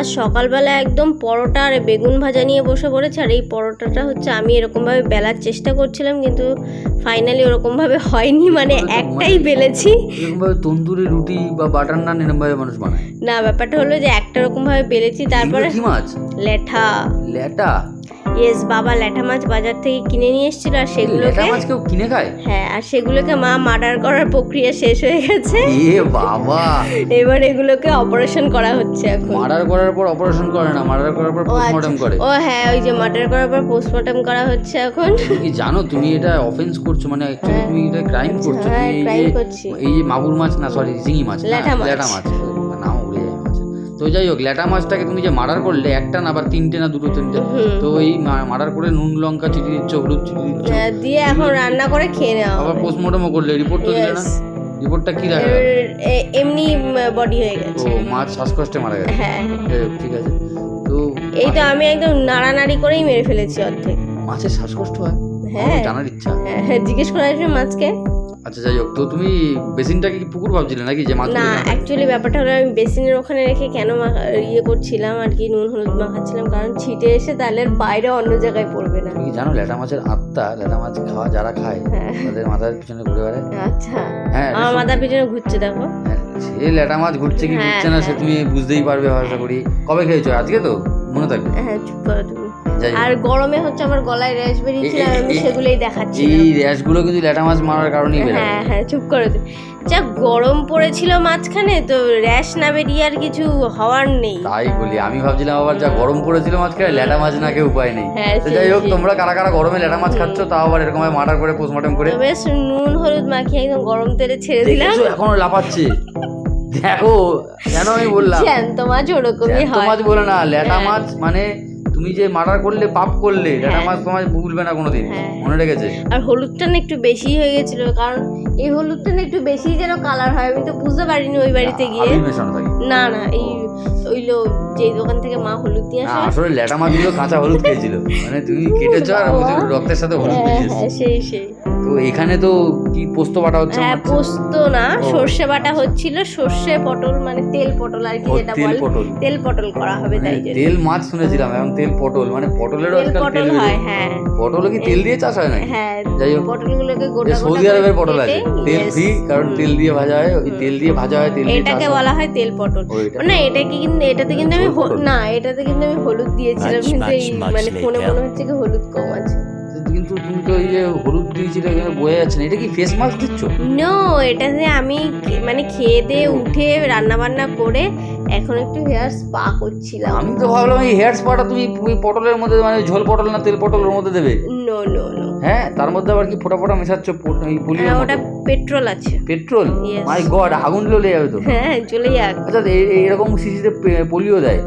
আজ সকালবেলা একদম পরোটা আর বেগুন ভাজা নিয়ে বসে পড়েছে আর এই পরোটাটা হচ্ছে আমি এরকমভাবে বেলার চেষ্টা করছিলাম কিন্তু ফাইনালি ওরকমভাবে হয়নি মানে একটাই বেলেছি। তন্দুরি রুটি বা বাটার নান এরকমভাবে মানুষ বানায়। না ব্যাপারটা হলো যে একটা রকমভাবে বেলেছি তারপরে লেঠা। ল্যাটা ইয়েস বাবা ল্যাঠা মাছ বাজার থেকে কিনে নিয়ে এসেছিল আর সেগুলোকে মাছ কেউ কিনে খায়? হ্যাঁ আর সেগুলোকে মা মার্ডার করার প্রক্রিয়া শেষ হয়ে গেছে। এ বাবা। এবার এগুলোকে অপারেশন করা হচ্ছে এখন। মার্ডার করার পর অপারেশন করে না মার্ডার করার পর আচ্ছা। পোস্টমর্টম করে। ও হ্যাঁ ওই যে মার্ডার করার পর পোস্টমর্টম করা হচ্ছে এখন। কি জানো তুমি এটা অফেন্স করছ মানে অ্যাকচুয়ালি তুমি এটা ক্রাইম করছ হ্যাঁ, এই যে- মাগুর মাছ না সরি চিংড়ি মাছ ল্যাটা মাছ। তো যাই হোক ল্যাটা মাছটাকে তুমি যে মার্ডার করলে একটা না আবার তিনটে না দুটো তিনটে তো এই মার্ডার করে নুন লঙ্কা চিটি দিচ্ছ হলুদ চিটি দিচ্ছ। দিয়ে এখন রান্না করে খেয়ে নেওয়া আবার পোস্টমর্টমও করলে রিপোর্ট তো দিলে না? রিপোর্টটা কি দেখা এমনি বডি হয়ে ও গেছে মাছ শ্বাসকষ্টে মারা গেছে। হ্যাঁ। ঠিক আছে। তো এই তো আমি একদম নাড়ানাড়ি করেই মেরে ফেলেছি অর্ধেক। মাছের শ্বাসকষ্ট হয়? হ্যাঁ। জানার ইচ্ছা। হ্যাঁ হ্যাঁ জিজ্ঞেস করা আসবে মাছকে। আচ্ছা যাই হোক তো তুমি বেসিনটাকে কি পুকুর ভাবছিলে নাকি যে মাছ না অ্যাকচুয়ালি ব্যাপারটা হলো আমি বেসিনের ওখানে রেখে কেন ইয়ে করছিলাম আর কি নুন হলুদ মাখাচ্ছিলাম কারণ ছিটে এসে তাহলে বাইরে অন্য জায়গায় পড়বে না। তুমি কি জানো ল্যাটা মাছের আত্মা ল্যাটা মাছ খাওয়া যারা খায় হ্যাঁ। তাদের মাথার পিছনে ঘুরে বেড়ায়। আচ্ছা হ্যাঁ আমার মাথার পিছনে ঘুরছে দেখো। সে ল্যাটা মাছ ঘুরছে কি ঘুরছে না সে। তুমি বুঝতেই পারবে আশা করি। কবে খেয়েছো? আজকে তো? মনে থাকবে। হ্যাঁ চুপ করো। আর গরমে হচ্ছে আমার গলায় র্যাশ বেরিয়েছিল আমি সেগুলোই দেখাচ্ছিলাম এই র্যাশগুলো কিন্তু ল্যাটা মাছ মারার কারণেই বেরোয়। হ্যাঁ হ্যাঁ চুপ করো তুমি যা গরম পড়েছিল মাঝখানে তো র্যাশ না বেরিয়ে আর কিছু হওয়ার নেই। তাই বলি আমি ভাবছিলাম আবার যা গরম পড়েছিল মাছ খায় ল্যাটা মাছ না খেয়ে উপায় নেই। হ্যাঁ, যাই হোক তোমরা কারা কারা গরমে ল্যাটা মাছ খাচ্ছ তাও আবার এরকম মার্ডার করে পোস্টমর্টম করে। বেশ নুন হলুদ মাখিয়ে একদম গরম তেলে ছেড়ে দিলাম। এখনও লাফাচ্ছে। দেখো কেন আমি বললাম? জ্যান্ত মাছ ওরকমই হয়। মাছ বলে না ল্যাটা হ্যাঁ। মাছ মানে তুমি যে মার্ডার করলে পাপ করলে ল্যাটা হ্যাঁ। মাছ তোমার ভুলবে না কোনোদিন। হ্যাঁ। মনে রেখেছে? আর হলুদটা না একটু বেশি হয়ে গেছিল কারণ এই হলুদটা না একটু বেশি যেন কালার হয় আমি তো বুঝতে পারিনি ওই বাড়িতে গিয়ে। না না এই ওইলো যেই দোকান থেকে মা হলুদ দিয়ে আসে। আসলে ল্যাটা মাছগুলো কাঁচা হলুদ খেয়েছিল। মানে তুমি কেটেছো আর রক্তের সাথে হলুদ হ্যাঁ সেই সেই। তো এখানে তো কি পোস্ত বাটা হচ্ছে হ্যাঁ পোস্ত না সর্ষে বাটা হচ্ছিল সর্ষে পটল মানে তেল পটল আর কি যেটা তেল পটল। তেল পটল করা হবে মানে তাই তেল মাছ শুনেছিলাম এবং তেল পটল মানে পটলেরও আজকাল তেল হয় হ্যাঁ। পটলও কি তেল দিয়ে চাষ হয় নাকি? হ্যাঁ যাই হোক। পটলগুলোকে গোটা সৌদি আরবের পটল আছে তেল ফ্রি কারণ তেল দিয়ে ভাজা হয় ওই তেল দিয়ে ভাজা হয় তেল দিয়ে এটাকে বলা হয় তেল পটল। না এটাকে কিন্তু এটাতে কিন্তু আমি পটল। না এটাতে কিন্তু আমি হলুদ দিয়েছিলাম কিন্তু এই মানে ফোনে মনে হচ্ছে কি হলুদ কম আছে। কিন্তু তুমি তো এই যে হলুদ দিয়েছিলে এখানে বোঝা যাচ্ছে না। এটা কি ফেস মাস্ক দিচ্ছ? নো এটাতে আমি মানে খেয়ে দিয়ে উঠে রান্না বান্না করে এখন একটু হেয়ার স্পা করছিলাম। আমি তো ভাবলাম এই হেয়ার স্পাটা তুমি ওই পটলের মধ্যে মানে ঝোল পটল না তেল পটলের মধ্যে দেবে? নো নো নো হ্যাঁ তার মধ্যে আবার কি ফোটা ফোটা মেশাচ্ছ? পলিওর হ্যাঁ। ওটা পেট্রোল আছে। পেট্রোল. মাই গড আগুন লেগে যাবে তো। হ্যাঁ চলে যাক। আচ্ছা এরকম শিশিতে পোলিও দেয়?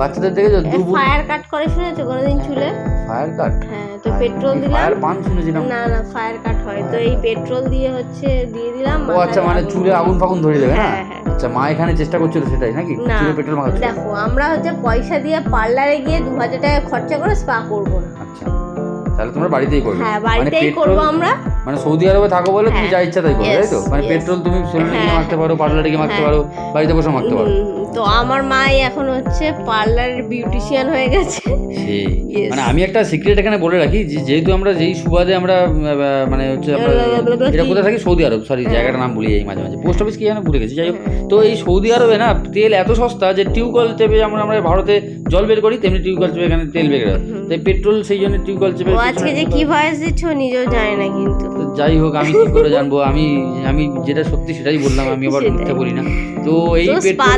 বাচ্চাদের দেখেছ? দুর্বল ফায়ার কাট করে শুনেছো কোনোদিন চুলে? ফায়ার কাট হ্যাঁ তো পেট্রোল দিলাম। ফায়ার পান শুনেছিলাম। না না ফায়ার কাট হয়। তো এই পেট্রোল দিয়ে হচ্ছে দিয়ে দিলাম ও আচ্ছা মানে চুলে আগুন ফাগুন ধরে দেবে না হ্যাঁ, হ্যাঁ। আচ্ছা মা এখানে চেষ্টা করছিল সেটাই নাকি? চুলে পেট্রোল মাখাচ্ছিল। দেখো আমরা হচ্ছে পয়সা দিয়ে পার্লারে গিয়ে দু হাজার টাকা খরচা করে স্পা করব না। আচ্ছা তাহলে তোমরা বাড়িতেই করবে। হ্যাঁ মানে বাড়িতেই পেট্রোল করব আমরা। মানে সৌদি আরবে থাকো বলে তুমি হ্যাঁ, যা ইচ্ছা তাই করবে তাই তো? মানে পেট্রোল তুমি সেলুনে গিয়ে হ্যাঁ, মাখতে পারো পার্লারে গিয়ে মাখতে হ্যাঁ। পারো বাড়িতে বসে মাখতে পারো। তো আমার মাই এখন হচ্ছে পার্লারের বিউটিশিয়ান হয়ে গেছে। মানে আমি একটা সিক্রেট এখানে বলে রাখি যে যেহেতু আমরা যেই সুবাদে আমরা মানে হচ্ছে আমরা এটা কোথায় থাকি? সৌদি আরব সরি হ্যাঁ। জায়গাটার নাম ভুলে যাই মাঝে মাঝে। পোস্ট অফিস কি জানো ভুলে গেছি যাই হোক। তো এই সৌদি আরবে না তেল এত সস্তা যে টিউবওয়েল চেপে যেমন আমরা ভারতে জল বের করি তেমনি টিউবওয়েল চেপে এখানে তেল বের করে তাই পেট্রোল সেই জন্য টিউবওয়েল চেপে আজকে যে কি ভয়েস দিচ্ছ নিজেও জানে না কিন্তু। যাই হোক আমি কি করে জানব? আমি আমি যেটা সত্যি সেটাই বললাম আমি আবার মিথ্যা বলি না। তো এই পেট্রোল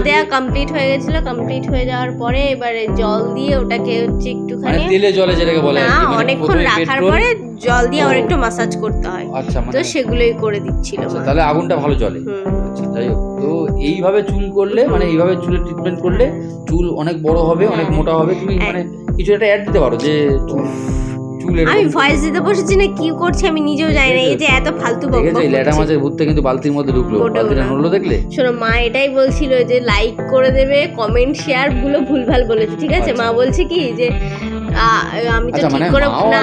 কমপ্লিট হয়ে গেছিল কমপ্লিট হয়ে যাওয়ার পরে এবারে জল দিয়ে ওটাকে হচ্ছে মানে একটুখানি তেলে জলে যেটাকে বলে না মানে অনেকক্ষণ রাখার পরে জল দিয়ে আবার একটু মাসাজ করতে হয়। আচ্ছা তো মানে সেগুলোই করে দিচ্ছিল আচ্ছা তাহলে আগুনটা ভালো হুম। আচ্ছা যাই হোক। তো এইভাবে চুল করলে মানে এইভাবে চুলের ট্রিটমেন্ট করলে চুল অনেক বড় হবে অনেক হ্যাঁ। মোটা হবে। তুমি মানে কিছু একটা অ্যাড দিতে পারো যে আমি ভয়েস দিতে বসেছি না কি করছি আমি নিজেও জানি না এই যে এত ফালতু বকবক দেখেছ ল্যাটা মাছের ভূতটা কিন্তু বালতির মধ্যে ঢুকলো। বালতিটা নড়লো দেখলে? শোনো মা এটাই বলছিল যে লাইক করে দেবে কমেন্ট শেয়ারগুলো ভুলভাল বলেছে ঠিক আছে? মা আচ্ছা। বলছে কি যে আমি তো আচ্ছা, ঠিক মানে করে না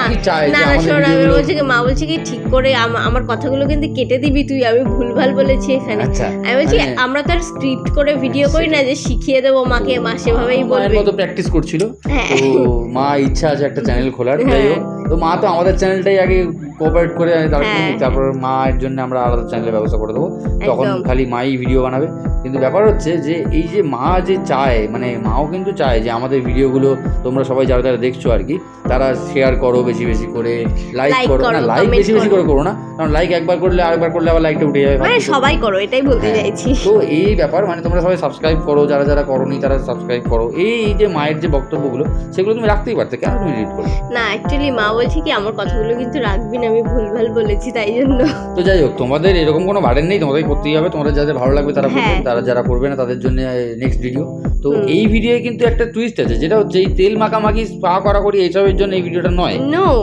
না না শোন আমি বলছি কি মা বলছে কি ঠিক করে আমার কথাগুলো কিন্তু কেটে দিবি তুই আমি ভুলভাল বলেছি এখানে আচ্ছা আমি বলছি মানে- আমরা তো আর স্ক্রিপ্ট করে ভিডিও করি না যে শিখিয়ে দেবো মাকে মা সেভাবেই বলবে মতো প্র্যাকটিস করছিল হ্যাঁ। তো মা ইচ্ছা আছে একটা চ্যানেল খোলার হ্যাঁ। তো মা তো আমাদের চ্যানেলটাই আগে কোঅপারেট করে তারপর হ্যাঁ। তারপর মায়ের জন্য আমরা আলাদা চ্যানেলের ব্যবস্থা করে দেবো। তখন খালি মাই ভিডিও বানাবে। কিন্তু ব্যাপার হচ্ছে যে এই যে মা যে চায় মানে মাও কিন্তু চায় যে আমাদের ভিডিওগুলো তোমরা সবাই যারা যারা দেখছ আর কি তারা শেয়ার করো বেশি বেশি করে লাইক করো। না লাইক বেশি বেশি করে। করো না। কারণ লাইক একবার করলে আরেকবার করলে আবার লাইকটা উঠে যাবে। মানে সবাই করো এটাই বলতে হ্যাঁ। চাইছি। তো এই ব্যাপার মানে তোমরা সবাই সাবস্ক্রাইব করো যারা যারা করোনি তারা সাবস্ক্রাইব করো। এই যে মায়ের যে বক্তব্যগুলো সেগুলো তুমি রাখতেই পারতে। কেন তুমি রিড করো না অ্যাকচুয়ালি মা বলছে কি আমার কথাগুলো কিন্তু রাখবি না। আমি ভুলভাল বলেছি তাই জন্য। তো যাই হোক তোমাদের এরকম কোনো বাড়েন নেই তোমাদের করতেই হবে তোমাদের যাদের ভালো লাগবে তারা করবে হ্যাঁ। তারা যারা করবে না তাদের জন্য নেক্সট ভিডিও তো এই ভিডিওয়ে কিন্তু একটা টুইস্ট আছে যেটা হচ্ছে এই তেল মাখামাখি পা করা করি এইসবের জন্য এই ভিডিওটা নয়।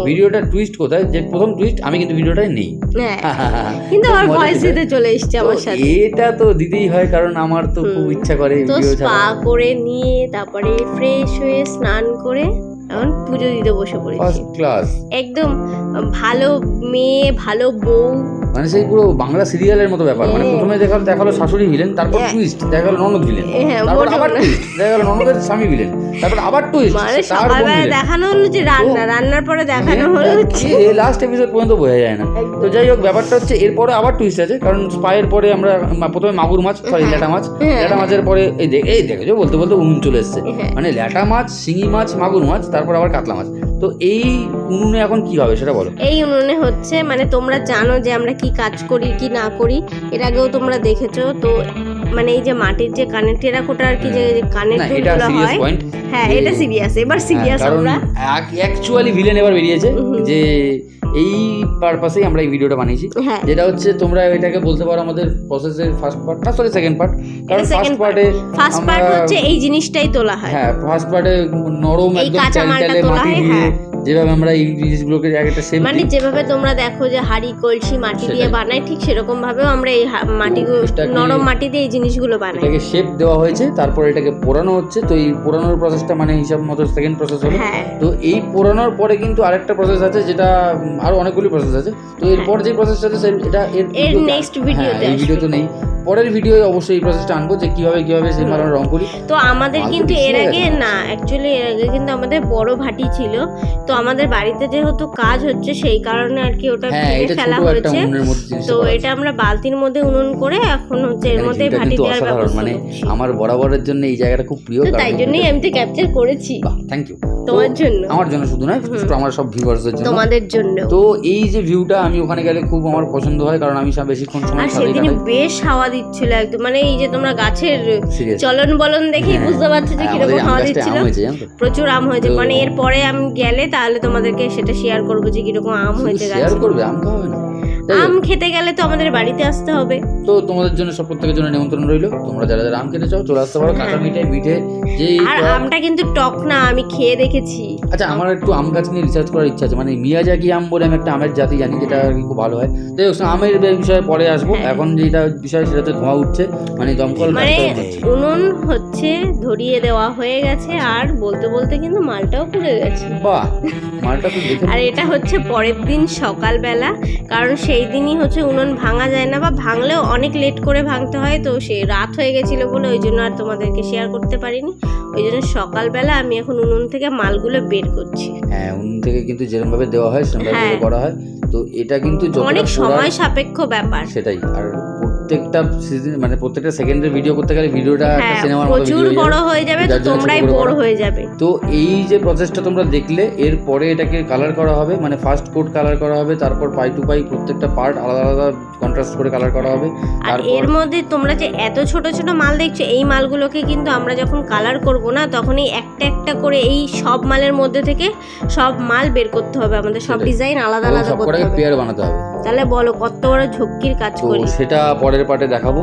ভিডিওটা টুইস্ট কোথায়? যে প্রথম টুইস্ট আমি কিন্তু ভিডিওটাই নেই। হ্যাঁ। কিন্তু আমার ভয়েস দিতে চলে এসছে আমার সাথে। এটা তো দিতেই হয় কারণ আমার তো খুব ইচ্ছা করে তো ভিডিও ছাড়া করে নিয়ে তারপরে ফ্রেশ হয়ে স্নান করে এখন পুজো দিতে বসে পড়েছি। ফার্স্ট ক্লাস একদম ভালো মেয়ে ভালো বউ মানে সেই পুরো বাংলা সিরিয়ালের মতো ব্যাপার মানে হ্যাঁ। প্রথমে দেখাল দেখাল শাশুড়ি ভিলেন তারপর হ্যাঁ। টুইস্ট দেখা গেল ননদ ভিলেন হ্যাঁ, তারপর আবার টুইস্ট দেখা গেল ননদের স্বামী ভিলেন তারপর আবার টুইস্ট মানে সকালবেলা দেখানো হলো যে রান্না রান্নার পরে দেখানো হলো হচ্ছে লাস্ট এপিসোড পর্যন্ত বোঝা যায় না তো যাই হোক ব্যাপারটা হচ্ছে এরপরে আবার টুইস্ট আছে কারণ স্পাইয়ের পরে আমরা প্রথমে মাগুর মাছ সরি হ্যাঁ। ল্যাটা মাছ হ্যাঁ। ল্যাটা মাছের পরে এই দেখ এই দেখেছ বলতে বলতে উনুন চলে এসছে হ্যাঁ। মানে ল্যাটা মাছ শিঙি মাছ মাগুর মাছ তারপর আবার কাতলা মাছ তো এই উনুনে এখন কি হবে সেটা বলো এই উনুনে হচ্ছে মানে তোমরা জানো যে আমরা কি কাজ করি কি না করি এর আগেও তোমরা দেখেছ। তো মানে এই যে মাটির যে কানের টেরাকোটা আর কি যে কানের দুলগুলো সিরিয়াস হয়। পয়েন্ট হ্যাঁ এটা সিরিয়াস এবার সিরিয়াস আমরা। অ্যাকচুয়ালি ভিলেন এবার বেরিয়েছে যে এই পারপাসেই আমরা এই ভিডিওটা বানিয়েছি। হ্যাঁ। যেটা হচ্ছে তোমরা এটাকে বলতে পারো আমাদের প্রসেসের ফার্স্ট পার্ট না সরি সেকেন্ড পার্ট কারণ ফার্স্ট পার্টে ফার্স্ট পার্ট হচ্ছে এই জিনিসটাই তোলা হয়। হ্যাঁ ফার্স্ট পার্টে নরম একদম চালচালে তোলা মাটি হয়, দিয়ে হ্যাঁ। যেভাবে আমরা এই জিনিসগুলোকে এক একটা সেম মানে যেভাবে তোমরা দেখো যে হাড়ি কলসি মাটি দিয়ে। বানাই ঠিক সেরকম ভাবেও আমরা এই এটাকে- নরম মাটি দিয়ে এই জিনিসগুলো বানাই। এটাকে শেপ দেওয়া হয়েছে তারপর এটাকে পোড়ানো হচ্ছে। তো এই পোড়ানোর প্রসেসটা মানে হিসাব মতো সেকেন্ড প্রসেস হলো। হ্যাঁ। তো এই পোড়ানোর পরে কিন্তু আরেকটা প্রসেস আছে যেটা আরও অনেকগুলি প্রসেস আছে। তো এরপর যে প্রসেসটা আছে এটা এর নেক্সট ভিডিওতে- হ্যাঁ, এই ভিডিও তো নেই। পরের ভিডিও অবশ্যই এই প্রসেসটা আনব যে কীভাবে কীভাবে সেই মালানো রং করি। তো আমাদের কিন্তু এর আগে না অ্যাকচুয়ালি এর আগে কিন্তু আমাদের বড় ভাটি ছিল। তো আমাদের বাড়িতে যেহেতু কাজ হচ্ছে সেই কারণে আর কি ওটা হ্যাঁ ভেঙে ফেলা হয়েছে। তো এটা আমরা বালতির মধ্যে উনুন করে এখন হচ্ছে এর মধ্যে ভাটি দেওয়ার ব্যবস্থা মানে। আমার বরাবরের জন্য এই জায়গাটা খুব প্রিয় তাই জন্যই আমি তো ক্যাপচার করেছি। থ্যাংক ইউ তোমার জন্য আমার জন্য। শুধু নয়। আমার সব ভিউয়ার্সদের জন্য। তোমাদের জন্য। তো এই যে ভিউটা আমি ওখানে গেলে খুব আমার পছন্দ হয় কারণ আমি সব বেশিক্ষণ সময় আর সেদিন বেশ হাওয়া দিচ্ছিল একদম। মানে এই যে তোমরা গাছের চলন বলন দেখেই বুঝতে পারছ যে কীরকম হাওয়া দিচ্ছিল। তো? প্রচুর আম হয়েছে। মানে এরপরে আমি গেলে তাহলে তোমাদেরকে সেটা শেয়ার করব যে কীরকম আম হয়েছে শেয়ার করবে আম খাওয়া হবে না। আম খেতে গেলে তো আমাদের বাড়িতে আসতে হবে। তো তোমাদের জন্য সব প্রত্যেকের জন্য নিমন্ত্রণ রইল। তোমরা যারা যারা আম খেতে চাও চলে আসতে পারো। কাঁচা হ্যাঁ। মিঠে মিঠে যে আর আমটা কিন্তু টক না আমি খেয়ে দেখেছি। আচ্ছা আমার একটু আম গাছ নিয়ে রিসার্চ করার ইচ্ছা আছে। মানে মিয়াজাকি আম বলে আমি একটা আমের জাতি জানি যেটা খুব ভালো হয়। যাই হোক আমের বিষয়ে পরে আসব। হ্যাঁ। এখন যেটা বিষয় সেটাতে ধোঁয়া উঠছে। মানে দমকল মানে। উনুন হচ্ছে ধরিয়ে দেওয়া হয়ে গেছে আর বলতে বলতে কিন্তু মালটাও পুড়ে গেছে। বাহ! মালটা তো আর এটা হচ্ছে পরের দিন সকালবেলা কারণ সেই দিনই হচ্ছে উনুন ভাঙা যায় না বা ভাঙলেও অনেক লেট করে ভাঙতে হয় তো সে রাত হয়ে গেছিল বলে ওই জন্য আর তোমাদেরকে শেয়ার করতে পারিনি। ওই জন্য সকালবেলা আমি এখন উনুন থেকে মালগুলো বের করছি। হ্যাঁ উনুন থেকে কিন্তু যেরকম ভাবে দেওয়া হয় সেরকম হ্যাঁ। করা হয়। তো এটা কিন্তু অনেক সময় সাপেক্ষ ব্যাপার। সেটাই আর প্রত্যেকটা সিজন মানে প্রত্যেকটা সেকেন্ডের ভিডিও করতে গেলে ভিডিওটা একটা হ্যাঁ সিনেমার মতো প্রচুর বড় হয়ে যাবে তো তোমরাই করা। হয়ে যাবে। তো এই যে প্রসেসটা তোমরা দেখলে এরপরে এটাকে কালার করা হবে মানে ফার্স্ট কোট কালার করা হবে তারপর পাই টু পাই প্রত্যেকটা পার্ট আলাদা আলাদা কন্ট্রাস্ট করে কালার করা হবে আর এর মধ্যে তোমরা যে এত ছোট ছোট মাল দেখছ এই মালগুলোকে কিন্তু আমরা যখন কালার করব না তখন এই একটা একটা করে এই সব মালের মধ্যে থেকে সব মাল বের করতে হবে আমাদের সব ডিজাইন আলাদা আলাদা করতে হবে। পেয়ার বানাতে হবে। তাহলে বলো কত বড় ঝক্কির কাজ করি। সেটা পরে পরের পার্টে দেখাবো।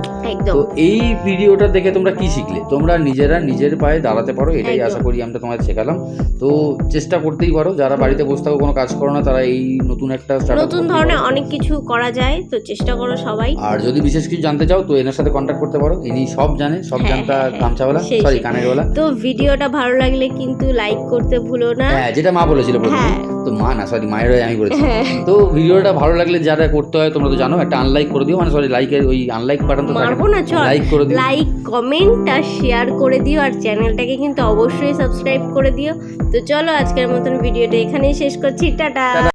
তো এই ভিডিওটা দেখে তোমরা কি শিখলে? তোমরা নিজেরা নিজের পায়ে দাঁড়াতে পারো এটাই আশা করি আমরা তোমাদের শেখালাম। তো চেষ্টা করতেই পারো যারা বাড়িতে বসে থাকো কোনো কাজ করো না তারা এই নতুন একটা নতুন ধরনের অনেক কিছু করা যায় তো চেষ্টা করো সবাই। আর যদি বিশেষ কিছু জানতে চাও তো এনার সাথে কন্ট্যাক্ট করতে পারো। ইনি সব জানে সব হ্যাঁ, জানতা হ্যাঁ, হ্যাঁ। গামছাওয়ালা সরি সেই। কানের ওলা তো ভিডিওটা ভালো লাগলে কিন্তু লাইক করতে ভুলো না। হ্যাঁ যেটা মা বলেছিল প্রথমে। হ্যাঁ। তো মা না সরি মায়ের আমি বলেছি। হ্যাঁ। তো ভিডিওটা ভালো লাগলে যারা করতে হয় তোমরা তো জানো একটা আনলাইক করে দিও। মানে সরি লাইকের ওই আনলাইক বাটন তো মারবো না চল। লাইক করে দিও। লাইক কমেন্ট আর শেয়ার করে দিও। আর চ্যানেলটাকে কিন্তু অবশ্যই সাবস্ক্রাইব করে দিও। তো চলো আজকের মতন ভিডিওটা এখানেই শেষ করছি। টাটা।